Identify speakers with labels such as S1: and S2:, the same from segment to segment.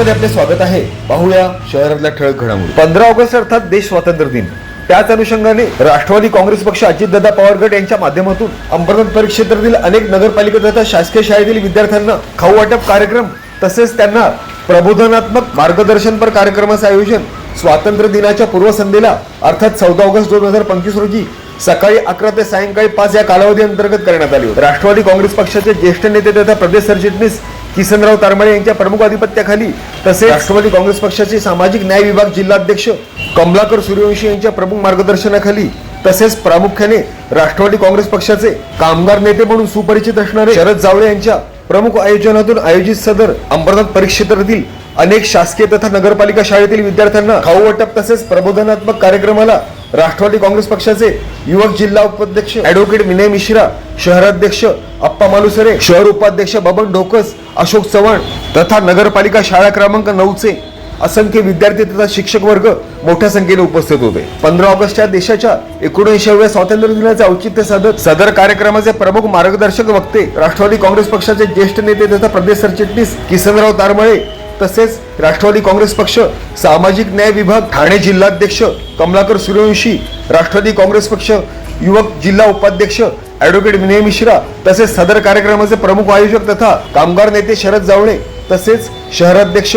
S1: मध्ये आपले स्वागत आहे. पाहूया शहरातल्या ठळक घडामोडी. पंधरा ऑगस्ट अर्थात देश स्वातंत्र्य दिन. त्याच अनुषंगाने राष्ट्रवादी काँग्रेस पक्ष अजितदादा पवार गट यांच्या माध्यमातून अंबरनाथ परिक्षेत्रातील अनेक नगरपालिका तथा शासकीय शाळेतील विद्यार्थ्यांना खाऊ वाटप कार्यक्रम तसेच त्यांना प्रबोधनात्मक मार्गदर्शनपर कार्यक्रमाचे आयोजन स्वातंत्र्य दिनाच्या पूर्वसंध्येला अर्थात चौदा ऑगस्ट दोन हजार पंचवीस रोजी सकाळी अकरा ते सायंकाळी पाच या कालावधी अंतर्गत करण्यात आली राष्ट्रवादी काँग्रेस पक्षाचे ज्येष्ठ नेते तथा प्रदेश सरचिटणीस किसनराव तारमळे यांच्या प्रमुख आधिपत्याखाली. तसेच राष्ट्रवादी काँग्रेस पक्षाचे सामाजिक न्याय विभाग जिल्हाध्यक्ष कमलाकर सूर्यवंशी यांच्या प्रमुख मार्गदर्शनाखाली. तसेच प्रामुख्याने राष्ट्रवादी काँग्रेस पक्षाचे कामगार नेते म्हणून सुपरिचित असणारे शरद जावळे यांच्या प्रमुख आयोजनातून आयोजित सदर अंबरनाथ परीक्षेत्रातील अनेक शासकीय तथा नगरपालिका शाळेतील विद्यार्थ्यांना खाऊ वाटप तसेच प्रबोधनात्मक कार्यक्रमाला राष्ट्रवादी काँग्रेस पक्षाचे युवक जिल्हा उपाध्यक्ष ऍडव्होकेट विनय मिश्रा शहराध्यक्ष अप्पा मालुसरे शहर उपाध्यक्ष बबन ढोकस अशोक चव्हाण तथा नगरपालिका शाळा क्रमांक नऊचे असंख्य विद्यार्थी तथा शिक्षक वर्ग मोठ्या संख्येने उपस्थित होते. पंधरा ऑगस्टच्या देशाच्या एकोणऐंशीव्या स्वातंत्र्य दिनाचे औचित्य साधत सदर कार्यक्रमाचे प्रमुख मार्गदर्शक वक्ते राष्ट्रवादी काँग्रेस पक्षाचे ज्येष्ठ नेते तथा प्रदेश सरचिटणीस किसनराव तारमळे तसेच राष्ट्रवादी काँग्रेस पक्ष सामाजिक न्याय विभाग ठाणे जिल्हाध्यक्ष कमलाकर सूर्यवंशी राष्ट्रवादी काँग्रेस पक्ष युवक जिल्हा उपाध्यक्ष ॲडव्होकेट विनय मिश्रा तसेच सदर कार्यक्रमाचे प्रमुख आयोजक तथा कामगार नेते शरद जावळे तसेच शहराध्यक्ष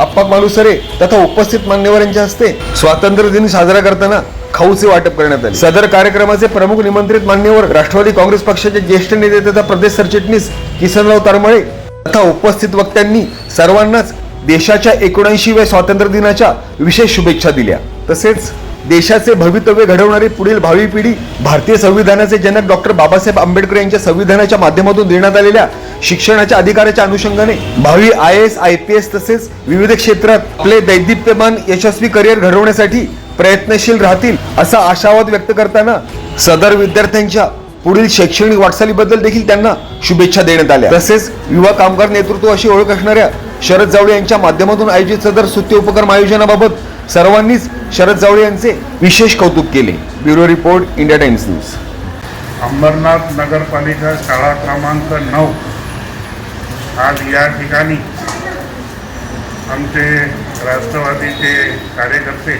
S1: अप्पा मालुसरे तथा उपस्थित मान्यवरांच्या हस्ते स्वातंत्र्य दिन साजरा करताना खाऊचे वाटप करण्यात आले. सदर कार्यक्रमाचे प्रमुख निमंत्रित मान्यवर राष्ट्रवादी काँग्रेस पक्षाचे ज्येष्ठ नेते तथा प्रदेश सरचिटणीस किसनराव तारमळे तथा उपस्थित वक्त्यांनी सर्वांनाच देशाच्या एकोणऐंशीव्या स्वातंत्र्य दिनाच्या विशेष शुभेच्छा दिल्या. तसेच देशाचे भवितव्य घडवणारी पुढील भावी पिढी भारतीय संविधानाचे जनक डॉक्टर बाबासाहेब आंबेडकर यांच्या संविधानाच्या माध्यमातून देण्यात आलेल्या शिक्षणाच्या अधिकाराच्या अनुषंगाने भावी I S I P S तसेच विविध क्षेत्रात आपले दैदिप्यमान यशस्वी करिअर घडवण्यासाठी प्रयत्नशील राहतील असा आशावाद व्यक्त करताना सदर विद्यार्थ्यांच्या पुढील शैक्षणिक वाटचालीबद्दल देखील त्यांना शुभेच्छा देण्यात आल्या. तसेच युवा कामगार नेतृत्व अशी ओळख असणाऱ्या शरद जावळे यांच्या माध्यमातून आयोजित सदर सुत्य उपक्रम आयोजनाबाबत सर्वांनीच शरद जावळे यांचे विशेष कौतुक केले. Bureau report India Times news.
S2: Ambernath नगरपालिका शाळा क्रमांक नऊ. आज या ठिकाणी आमचे राष्ट्रवादीचे कार्यकर्ते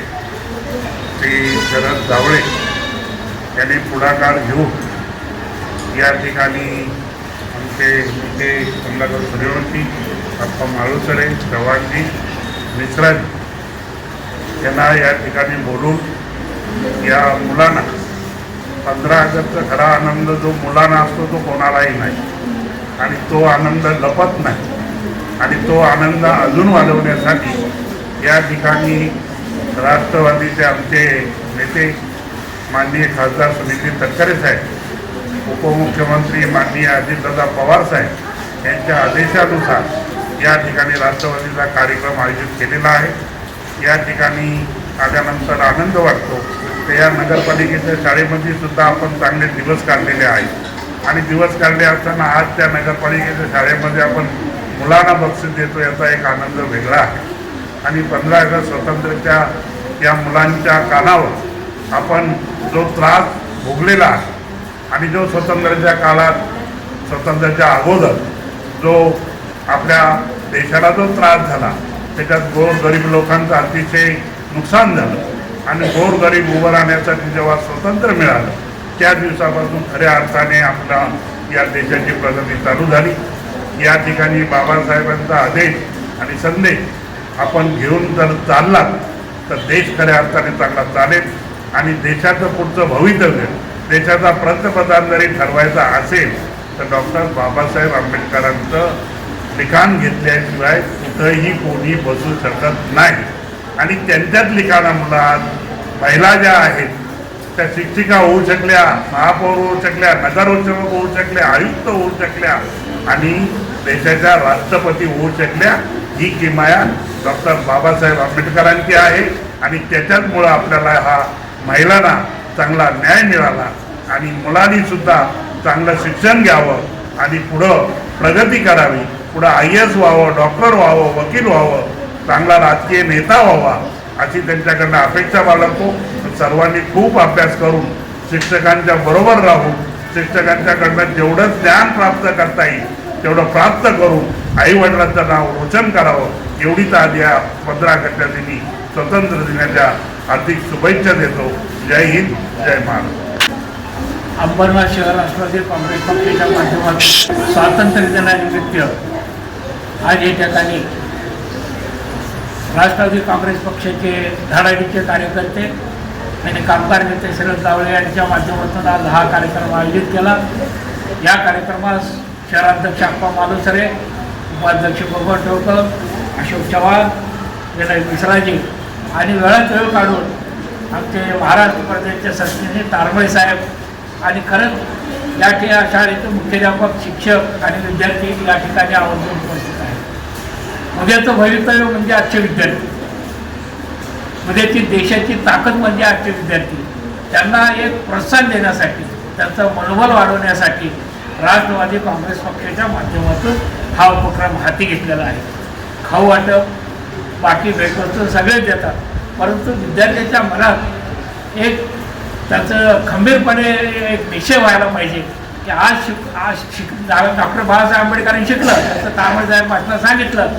S2: श्री शरद जावळे यांनी पुढाकार घेऊन या ठिकाणी आमचे नेते कमलाकर सूर्यवंशी अप्पा माळुसरे चव्हाणजी मिश्राजी यांना या ठिकाणी बोलून या मुलांना पंधरा ऑगस्टचा खरा आनंद जो मुलांना असतो तो कोणालाही नाही. आणि तो आनंद लपत नाही. आणि तो आनंद अजून वाढवण्यासाठी या ठिकाणी राष्ट्रवादीचे आमचे नेते माननीय खासदार सुनील तटकरे साहेब उपमुख्यमंत्री माननीय अजितदादा पवार साहेब यांच्या आदेशानुसार या ठिकाणी राष्ट्रवादीचा कार्यक्रम आयोजित केलेला आहे. या ठिकाणी आल्यानंतर आनंद वाटतो. तर या नगरपालिकेच्या शाळेमध्ये सुद्धा आपण चांगले दिवस काढलेले आहेत. आणि दिवस काढले असताना आज त्या नगरपालिकेच्या शाळेमध्ये आपण मुलांना बक्षीस देतो याचा एक आनंद वेगळा आहे. आणि पंधरा ऑगस्ट स्वातंत्र्याच्या या मुलांच्या कानावर आपण जो त्रास भोगलेला आहे आणि जो स्वातंत्र्याच्या काळात स्वातंत्र्याच्या अगोदर जो आपल्या देशाला जो त्रास झाला त्याच्यात गोर गरीब लोकांचं अतिशय नुकसान झालं आणि गोर गरीब उभं राहण्यासाठी जेव्हा स्वातंत्र्य मिळालं त्या दिवसापासून खऱ्या अर्थाने आपल्या या देशाची प्रगती चालू झाली. या ठिकाणी बाबासाहेबांचा आदेश आणि संदेश आपण घेऊन जर चाललात तर देश खऱ्या अर्थाने चांगला चालेल आणि देशाचं पुढचं भवितव्य देशाचा पंतप्रधान जरी ठरवायचा असेल तर डॉक्टर बाबासाहेब आंबेडकरांचं लिखाण घेतल्याशिवाय कुठंही कोणी बसू शकत नाही. आणि त्यांच्याच लिखाणामुळं आज महिला ज्या आहेत त्या शिक्षिका होऊ शकल्या महापौर होऊ शकल्या नगरसेवक होऊ शकल्या आयुक्त होऊ शकल्या आणि देशाच्या राष्ट्रपती होऊ शकल्या ही किमाया डॉक्टर बाबासाहेब आंबेडकरांची आहे. आणि त्याच्याचमुळं आपल्याला हा महिलांना चांगला न्याय मिळाला आणि मुलांनी सुद्धा चांगलं शिक्षण घ्यावं आणि पुढं प्रगती करावी पुढं आय एस व्हावं डॉक्टर व्हावं वकील व्हावं चांगला राजकीय नेता व्हावा अशी त्यांच्याकडनं अपेक्षा बाळगतो. सर्वांनी खूप अभ्यास करून शिक्षकांच्या बरोबर राहून शिक्षकांच्याकडनं जेवढं ज्ञान प्राप्त करता येईल तेवढं प्राप्त करून आईवडिलांचं नाव रोशन करावं एवढीच आधी या पंधरा ऑगस्टच्या स्वतंत्र दिनाच्या हार्दिक शुभेच्छा देतो. जय हिंद जय महाराष्ट्र.
S3: अंबरनाथ शहर राष्ट्रवादी काँग्रेस पक्षाच्या माध्यमातून स्वातंत्र्य दिनानिमित्त आज या ठिकाणी राष्ट्रवादी काँग्रेस पक्षाचे धडाडीचे कार्यकर्ते आणि कामगार नेते शरद जावळे यांच्या माध्यमातून आज हा कार्यक्रम आयोजित केला. या कार्यक्रमास शहराध्यक्ष अप्पा मालुसरे उपाध्यक्ष बबन ठोकर अशोक चव्हाण विनय मिश्राजी आणि वेळात वेळ काढून आमचे महाराष्ट्र प्रदेशचे सरचिटणीस तारमळे साहेब आणि खरंच या ठिकाणी शाळेचे मुख्याध्यापक शिक्षक आणि विद्यार्थी या ठिकाणी आवर्जून उपस्थित आहेत. उद्याचं भवितव्य म्हणजे आजचे विद्यार्थी. उद्याची देशाची ताकद म्हणजे आजचे विद्यार्थी. त्यांना एक प्रोत्साहन देण्यासाठी त्यांचं मनोबल वाढवण्यासाठी राष्ट्रवादी काँग्रेस पक्षाच्या माध्यमातून हा उपक्रम हाती घेतलेला आहे. खाऊ वाटप बाकी भेटवस्तू सगळेच देतात. परंतु विद्यार्थ्याच्या मनात एक त्याचं खंबीरपणे एक निश्चय व्हायला पाहिजे की आज शिक आज शिक डॉक्टर बाबासाहेब आंबेडकरांनी शिकलं त्याचं तामळसाहेब पाटणं सांगितलं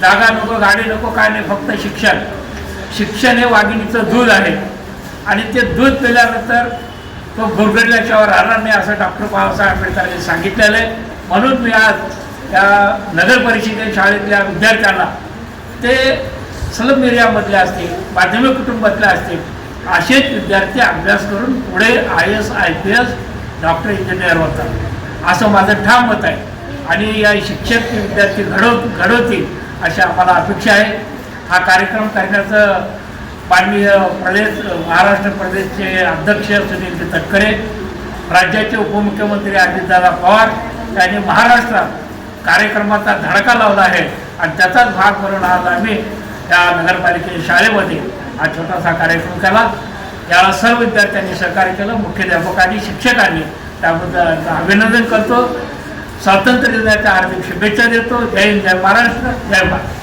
S3: जागा नको गाडी नको काय नाही फक्त शिक्षण. शिक्षण हे वाघिणीचं दूध आहे. आणि ते दूध पिल्यानंतर तो गुरगडल्याशिवाय राहणार नाही असं डॉक्टर बाबासाहेब आंबेडकरांनी सांगितलेलं आहे. म्हणून मी आज या नगर परिषदे शाळेतल्या विद्यार्थ्यांना ते सलम एरियामधले असतील माध्यमिक कुटुंबातले असतील असेच विद्यार्थी अभ्यास करून पुढे I S I P S doctor engineer होतात. असं माझं ठाम मत आहे. आणि या शिक्षक विद्यार्थी घडव घडवतील अशी आम्हाला अपेक्षा आहे. हा कार्यक्रम करण्याचं माननीय प्रदेश महाराष्ट्र प्रदेशचे अध्यक्ष सुनील तटकरे राज्याचे उपमुख्यमंत्री अजितदादा पवार यांनी महाराष्ट्रात कार्यक्रमाचा धडका लावला आहे. आणि त्याचाच भाग म्हणून आज आम्ही त्या नगरपालिकेच्या शाळेमध्ये हा छोटासा कार्यक्रम केला. याला सर्व विद्यार्थ्यांनी सहकार्य केलं. मुख्याध्यापकांनी शिक्षकांनी त्याबद्दल अभिनंदन करतो. स्वातंत्र्य दिनाच्या हार्दिक शुभेच्छा देतो. जय हिंद जय महाराष्ट्र जय भारत.